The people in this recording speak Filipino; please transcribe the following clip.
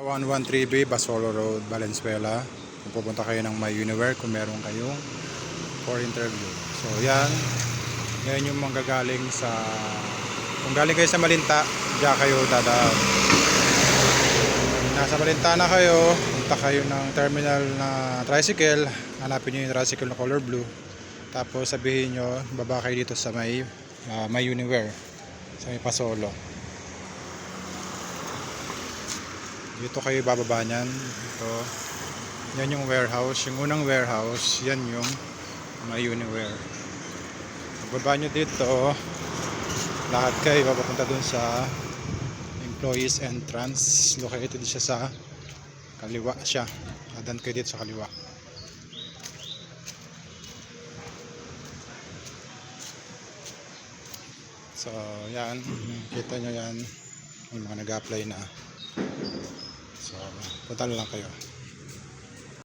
113B Basolo Road, Valenzuela. Kung pupunta kayo ng My Universe, kung meron kayong for interview. So yan, yan yung manggagaling sa, kung galing kayo sa Malinta, diyan kayo dadaan. Nasa Malinta na kayo, punta kayo ng terminal na tricycle, hanapin nyo yung tricycle na color blue. Tapos sabihin nyo, baba kayo dito sa may, ah, My Universe, sa may Pasolo. Dito kayo bababa niyan. Ito. Yan yung warehouse. Yung unang warehouse, yan yung my Uniware. Pagbaba nyo dito, lahat kayo papunta dun sa employees entrance. Located siya sa kaliwa siya. Adan kayo dito sa kaliwa. So, yan. Kita nyo yan. May mga nag-apply na. Punta lang kayo.